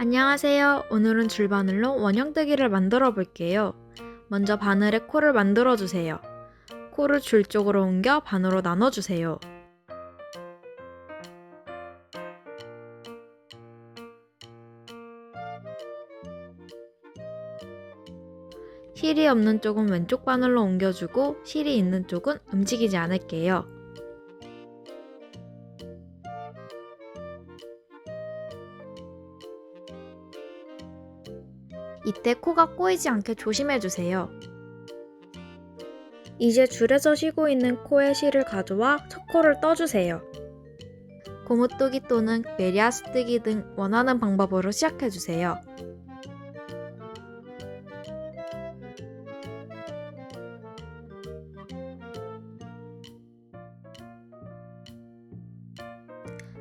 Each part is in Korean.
안녕하세요. 오늘은 줄바늘로 원형뜨기를 만들어 볼게요. 먼저 바늘에 코를 만들어 주세요. 코를 줄 쪽으로 옮겨 반으로 나눠 주세요. 실이 없는 쪽은 왼쪽 바늘로 옮겨주고 실이 있는 쪽은 움직이지 않을게요. 이때 코가 꼬이지 않게 조심해주세요. 이제 줄에서 쉬고 있는 코에 실을 가져와 첫 코를 떠주세요. 고무뜨기 또는 메리아스 뜨기 등 원하는 방법으로 시작해주세요.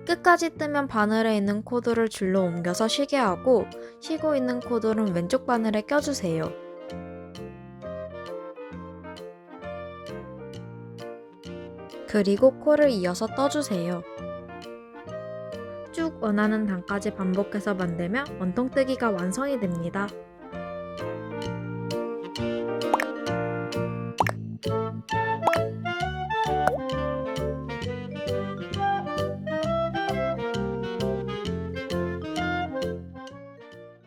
끝까지 뜨면 바늘에 있는 코드를 줄로 옮겨서 쉬게 하고 쉬고 있는 코드는 왼쪽 바늘에 껴주세요. 그리고 코를 이어서 떠주세요. 쭉 원하는 단까지 반복해서 만들면 원통뜨기가 완성이 됩니다.